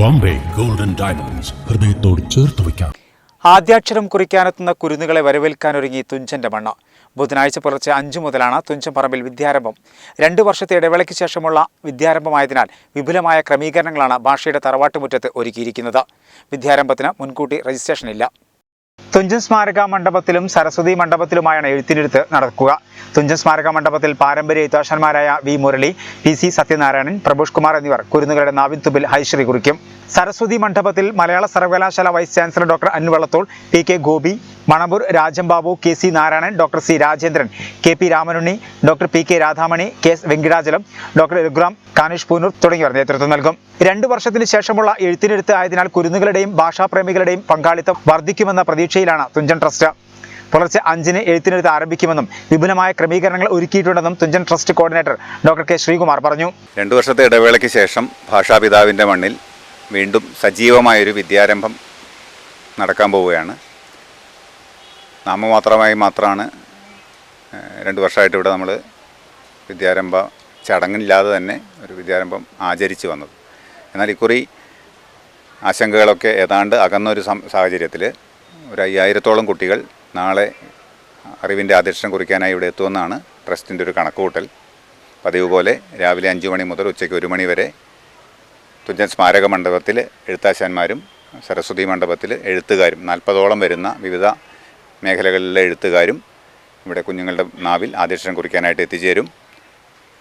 Bombay. Golden diamonds ഹൃദയത്തോട് ചേർത്ത് വയ്ക്കാം. ആദ്യാക്ഷരം കുറിക്കാനെത്തുന്ന കുരുന്നുകളെ വരവേൽക്കാനൊരുങ്ങി തുഞ്ചന്റെ മണ്ണ്. ബുധനാഴ്ച പുലർച്ചെ അഞ്ചു മുതലാണ് തുഞ്ചൻ പറമ്പിൽ വിദ്യാരംഭം. രണ്ടു വർഷത്തെ ഇടവേളയ്ക്ക് ശേഷമുള്ള വിദ്യാരംഭമായതിനാൽ വിപുലമായ ക്രമീകരണങ്ങളാണ് ഭാഷയുടെ തറവാട്ടുമുറ്റത്ത് ഒരുക്കിയിരിക്കുന്നത്. വിദ്യാരംഭത്തിന് മുൻകൂട്ടി രജിസ്ട്രേഷൻ ഇല്ല തുഞ്ചൻ സ്മാരക മണ്ഡപത്തിലും സരസ്വതി മണ്ഡപത്തിലുമായാണ് എഴുത്തിനിരുത്ത് നടക്കുക. തുഞ്ചൻ സ്മാരക മണ്ഡപത്തിൽ പാരമ്പര്യ ഇത്താശന്മാരായ V Murali P C Sathyanarayanan Prabhush Kumar എന്നിവർ കുരുന്നുകളുടെ നാവിൻ തുമ്പിൽ ഹൈശ്രീ കുറിക്കും. സരസ്വതി മണ്ഡപത്തിൽ മലയാള സർവകലാശാല vice chancellor doctor Annu Vallathol P K Gopi Manampoor Rajambabu K C Narayanan doctor C Rajendran K P Ramanunni doctor P K Radhamani K S Venkitachalam doctor Raghuram Kanesh Punoor തുടങ്ങിയവർ നേതൃത്വം നൽകും. രണ്ടു വർഷത്തിന് ശേഷമുള്ള എഴുത്തിനെഴുത്ത് ആയതിനാൽ കുരുന്നുകളുടെയും ഭാഷാപ്രേമികളുടെയും പങ്കാളിത്തം വർദ്ധിക്കുമെന്ന പ്രതീക്ഷയിലാണ് തുഞ്ചൻ ട്രസ്റ്റ്. പുലർച്ചെ അഞ്ചിന് എഴുത്തിനെടുത്ത് ആരംഭിക്കുമെന്നും വിപുലമായ ക്രമീകരണങ്ങൾ ഒരുക്കിയിട്ടുണ്ടെന്നും Thunchan trust coordinator doctor K Sreekumar പറഞ്ഞു. രണ്ടു വർഷത്തെ ഇടവേളയ്ക്ക് ശേഷം ഭാഷാപിതാവിന്റെ മണ്ണിൽ വീണ്ടും സജീവമായൊരു വിദ്യാരംഭം നടക്കാൻ പോവുകയാണ്. നാമമാത്രമായി മാത്രമാണ് രണ്ടു വർഷമായിട്ട് ഇവിടെ നമ്മൾ വിദ്യാരംഭ ചടങ്ങില്ലാതെ തന്നെ ഒരു വിദ്യാരംഭം ആചരിച്ചു വന്നത്. എന്നാൽ ഇക്കുറി ആശങ്കകളൊക്കെ ഏതാണ്ട് അകന്നൊരു സാഹചര്യത്തിൽ ഒരു അയ്യായിരത്തോളം കുട്ടികൾ നാളെ അറിവിന്റെ ആദർശം കുറിക്കാനായി ഇവിടെ എത്തുമെന്നാണ് ട്രസ്റ്റിന്റെ ഒരു കണക്കുകൂട്ടൽ. പതിവ് പോലെ രാവിലെ അഞ്ച് മണി മുതൽ ഉച്ചയ്ക്ക് ഒരു മണി വരെ തുഞ്ചൻ സ്മാരക മണ്ഡപത്തിൽ എഴുത്താശാന്മാരും സരസ്വതി മണ്ഡപത്തിൽ എഴുത്തുകാരും നാൽപ്പതോളം വരുന്ന വിവിധ മേഖലകളിലെ എഴുത്തുകാരും ഇവിടെ കുഞ്ഞുങ്ങളുടെ നാവിൽ ആദർശം കുറിക്കാനായിട്ട് എത്തിച്ചേരും.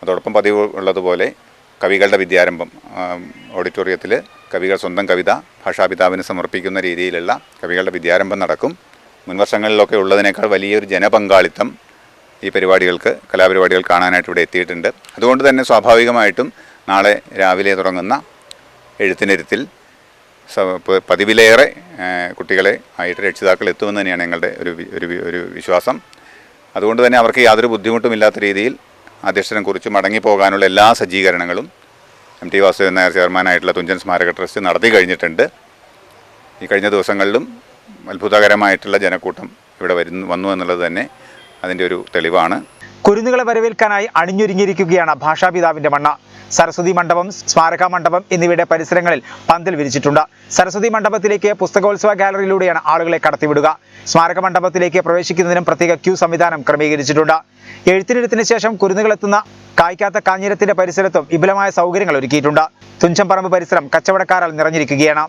അതോടൊപ്പം പതിവ് ഉള്ളതുപോലെ കവികളുടെ വിദ്യാരംഭം ഓഡിറ്റോറിയത്തിൽ കവികൾ സ്വന്തം കവിത ഭാഷാപിതാവിന് സമർപ്പിക്കുന്ന രീതിയിലുള്ള കവികളുടെ വിദ്യാരംഭം നടക്കും. മുൻവർഷങ്ങളിലൊക്കെ ഉള്ളതിനേക്കാൾ വലിയൊരു ജനപങ്കാളിത്തം ഈ പരിപാടികൾക്ക് കലാപരിപാടികൾ കാണാനായിട്ട് ഇവിടെ എത്തിയിട്ടുണ്ട്. അതുകൊണ്ട് തന്നെ സ്വാഭാവികമായിട്ടും നാളെ രാവിലെ തുടങ്ങുന്ന എഴുത്തിനിരുത്തിൽ പതിവിലേറെ കുട്ടികളെ ആയിട്ട് രക്ഷിതാക്കൾ എത്തുമെന്ന് തന്നെയാണ് ഞങ്ങളുടെ ഒരു ഒരു ഒരു വിശ്വാസം. അതുകൊണ്ട് തന്നെ അവർക്ക് യാതൊരു ബുദ്ധിമുട്ടുമില്ലാത്ത രീതിയിൽ അധ്യക്ഷനെ കുറിച്ച് മടങ്ങിപ്പോകാനുള്ള എല്ലാ സജ്ജീകരണങ്ങളും എം ടി വാസുദേവൻ നായർ ചെയർമാനായിട്ടുള്ള തുഞ്ചൻ സ്മാരക ട്രസ്റ്റ് നടത്തി കഴിഞ്ഞിട്ടുണ്ട്. ഈ കഴിഞ്ഞ ദിവസങ്ങളിലും അത്ഭുതകരമായിട്ടുള്ള ജനക്കൂട്ടം ഇവിടെ വരുന്നു വന്നു എന്നുള്ളത് തന്നെ അതിന്റെ ഒരു തെളിവാണ്. കുരുന്നുകളെ വരവേൽക്കാനായി അണിഞ്ഞൊരുങ്ങിയിരിക്കുകയാണ് ഭാഷാപിതാവിന്റെ മണ്ണ. സരസ്വതി മണ്ഡപം സ്മാരക മണ്ഡപം എന്നിവയുടെ പരിസരങ്ങളിൽ പന്തൽ വിരിച്ചിട്ടുണ്ട്. സരസ്വതി മണ്ഡപത്തിലേക്ക് പുസ്തകോത്സവ ഗാലറിയിലൂടെയാണ് ആളുകളെ കടത്തിവിടുക. സ്മാരക മണ്ഡപത്തിലേക്ക് പ്രവേശിക്കുന്നതിനും പ്രത്യേക ക്യൂ സംവിധാനം ക്രമീകരിച്ചിട്ടുണ്ട്. എഴുത്തിനെടുത്തിന് ശേഷം കുരുന്നുകളെത്തുന്ന കായ്ക്കാത്ത കാഞ്ഞിരത്തിന്റെ പരിസരത്തും വിപുലമായ സൗകര്യങ്ങൾ ഒരുക്കിയിട്ടുണ്ട്. തുഞ്ചംപറമ്പ് പരിസരം കച്ചവടക്കാരാൽ നിറഞ്ഞിരിക്കുകയാണ്.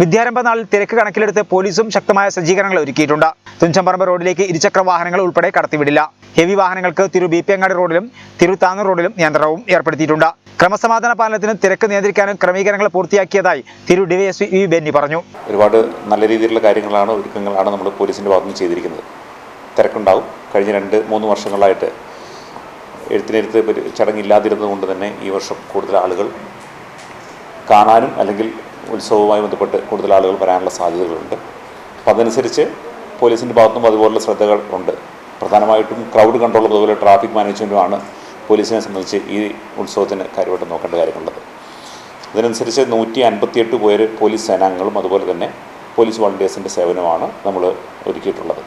വിദ്യാരംഭ നാളിൽ തിരക്ക് കണക്കിലെടുത്ത് പോലീസും ശക്തമായ സജ്ജീകരണങ്ങൾ ഒരുക്കിയിട്ടുണ്ട്. തുഞ്ചമ്പറമ്പ് റോഡിലേക്ക് ഇരുചക്ര വാഹനങ്ങൾ ഉൾപ്പെടെ കടത്തിവിടില്ല. ഹെവി വാഹനങ്ങൾക്ക് തിരു ബി പി അങ്ങാടി റോഡിലും തിരു താന്നൂർ റോഡിലും നിയന്ത്രണവും ഏർപ്പെടുത്തിയിട്ടുണ്ട്. ക്രമസമാധാന പാലനത്തിനും തിരക്ക് നിയന്ത്രിക്കാനും ക്രമീകരണങ്ങൾ പൂർത്തിയാക്കിയതായി തിരു ഡിവൈഎസ്പി വി ബെന്നി പറഞ്ഞു. ഒരുപാട് നല്ല രീതിയിലുള്ള കാര്യങ്ങളാണ് ഒരുക്കങ്ങളാണ് നമ്മൾ പോലീസിന്റെ ഭാഗത്ത് നിന്ന് ചെയ്തിരിക്കുന്നത്. തിരക്കുണ്ടാവും. കഴിഞ്ഞ രണ്ട് മൂന്ന് വർഷങ്ങളായിട്ട് എഴുത്തിനെഴുത്ത് ചടങ്ങില്ലാതിരുന്നത് കൊണ്ട് തന്നെ ഈ വർഷം കൂടുതൽ ആളുകൾ കാണാനും അല്ലെങ്കിൽ ഉത്സവവുമായി ബന്ധപ്പെട്ട് കൂടുതൽ ആളുകൾ വരാനുള്ള സാധ്യതകളുണ്ട്. അപ്പോൾ അതനുസരിച്ച് പോലീസിന്റെ ഭാഗത്തും അതുപോലുള്ള ശ്രദ്ധകൾ ഉണ്ട്. പ്രധാനമായിട്ടും ക്രൗഡ് കൺട്രോളും അതുപോലെ ട്രാഫിക് മാനേജ്മെന്റുമാണ് പോലീസിനെ സംബന്ധിച്ച് ഈ ഉത്സവത്തിന് കാര്യമായിട്ട് നോക്കേണ്ട കാര്യമുള്ളത് അതിനനുസരിച്ച് നൂറ്റി അൻപത്തിയെട്ട് പേര് പോലീസ് സേനാംഗങ്ങളും അതുപോലെ തന്നെ പോലീസ് വോളണ്ടിയേഴ്സിന്റെ സേവനമാണ് നമ്മൾ ഒരുക്കിയിട്ടുള്ളത്.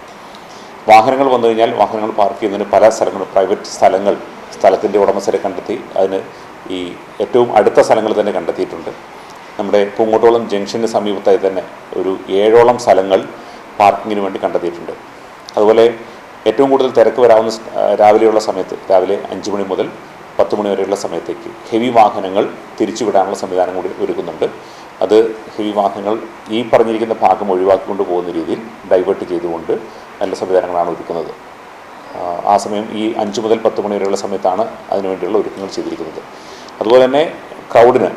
വാഹനങ്ങൾ വന്നു കഴിഞ്ഞാൽ വാഹനങ്ങൾ പാർക്ക് ചെയ്യുന്നതിന് പല സ്ഥലങ്ങളും പ്രൈവറ്റ് സ്ഥലങ്ങൾ സ്ഥലത്തിന്റെ ഉടമസ്ഥരെ കണ്ടെത്തി അതിന് ഈ ഏറ്റവും അടുത്ത സ്ഥലങ്ങൾ തന്നെ കണ്ടെത്തിയിട്ടുണ്ട്. നമ്മുടെ പൂങ്കോട്ടോളം ജംഗ്ഷന് സമീപത്തായി തന്നെ ഒരു ഏഴോളം സ്ഥലങ്ങൾ പാർക്കിങ്ങിന് വേണ്ടി കണ്ടെത്തിയിട്ടുണ്ട്. അതുപോലെ ഏറ്റവും കൂടുതൽ തിരക്ക് വരാവുന്ന രാവിലെയുള്ള സമയത്ത് രാവിലെ അഞ്ച് മണി മുതൽ പത്ത് മണി വരെയുള്ള സമയത്തേക്ക് ഹെവി വാഹനങ്ങൾ തിരിച്ചുവിടാനുള്ള സംവിധാനം കൂടി ഒരുക്കുന്നുണ്ട്. അത് ഹെവി വാഹനങ്ങൾ ഈ പറഞ്ഞിരിക്കുന്ന ഭാഗം ഒഴിവാക്കിക്കൊണ്ട് പോകുന്ന രീതിയിൽ ഡൈവേർട്ട് ചെയ്തുകൊണ്ട് നല്ല സംവിധാനങ്ങളാണ് ഒരുക്കുന്നത്. ആ, സമയം ഈ അഞ്ച് മുതൽ പത്ത് മണി വരെയുള്ള സമയത്താണ് അതിനുവേണ്ടിയുള്ള ഒരുക്കങ്ങൾ ചെയ്തിരിക്കുന്നത്. അതുപോലെ തന്നെ ക്രൗഡിന്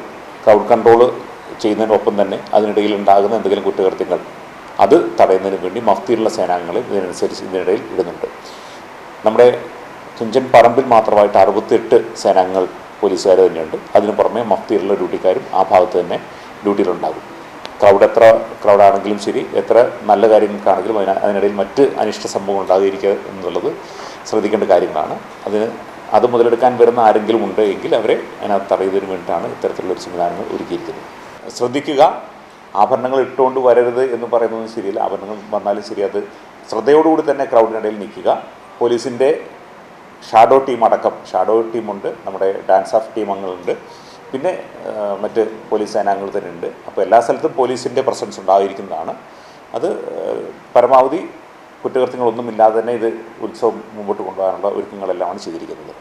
ക്രൗഡ് കൺട്രോൾ ചെയ്യുന്നതിനൊപ്പം തന്നെ അതിനിടയിൽ ഉണ്ടാകുന്ന എന്തെങ്കിലും കുറ്റകൃത്യങ്ങൾ അത് തടയുന്നതിന് വേണ്ടി മഫ്തിയിലുള്ള സേനാംഗങ്ങളെ ഇതിനനുസരിച്ച് ഇതിനിടയിൽ ഇടുന്നുണ്ട്. നമ്മുടെ തുഞ്ചൻ പറമ്പിൽ മാത്രമായിട്ട് അറുപത്തെട്ട് സേനാംഗങ്ങൾ പോലീസുകാർ തന്നെയുണ്ട്. അതിന് പുറമെ മഫ്തിയിലുള്ള ഡ്യൂട്ടിക്കാരും ആ ഭാഗത്ത് തന്നെ ഡ്യൂട്ടിയിലുണ്ടാകും. ക്രൗഡ് എത്ര ക്രൗഡാണെങ്കിലും ശരി എത്ര നല്ല കാര്യങ്ങൾക്കാണെങ്കിലും അതിന് അതിനിടയിൽ മറ്റ് അനിഷ്ട സംഭവങ്ങൾ ഉണ്ടാകാതിരിക്കുക എന്നുള്ളത് ശ്രദ്ധിക്കേണ്ട കാര്യങ്ങളാണ്. അതിന് അത് മുതലെടുക്കാൻ വരുന്ന ആരെങ്കിലും ഉണ്ട് എങ്കിൽ അവരെ അതിനകത്ത് തടയുന്നതിന് വേണ്ടിയിട്ടാണ് ഇത്തരത്തിലുള്ള ഒരു സംവിധാനങ്ങൾ ഒരുക്കിയിരിക്കുന്നത്. ശ്രദ്ധിക്കുക. ആഭരണങ്ങൾ ഇട്ടുകൊണ്ട് വരരുത് എന്ന് പറയുന്നതും ശരിയല്ല. ആഭരണങ്ങൾ വന്നാലും ശരി അത് ശ്രദ്ധയോടുകൂടി തന്നെ ക്രൗഡിനിടയിൽ നിൽക്കുക. പോലീസിന്റെ ഷാഡോ ടീം അടക്കം ഷാഡോ ടീമുണ്ട് നമ്മുടെ ഡാൻസ് ഓഫ് ടീം അംഗങ്ങളുണ്ട്. പിന്നെ മറ്റ് പോലീസ് സേനാംഗങ്ങൾ തന്നെ ഉണ്ട്. അപ്പോൾ എല്ലാ സ്ഥലത്തും പോലീസിന്റെ പ്രസൻസ് ഉണ്ടായിരിക്കുന്നതാണ്. അത് പരമാവധി കുറ്റകൃത്യങ്ങളൊന്നുമില്ലാതെ തന്നെ ഇത് ഉത്സവം മുമ്പോട്ട് കൊണ്ടുപോകാനുള്ള ഒരുക്കങ്ങളെല്ലാമാണ് ചെയ്തിരിക്കുന്നത്.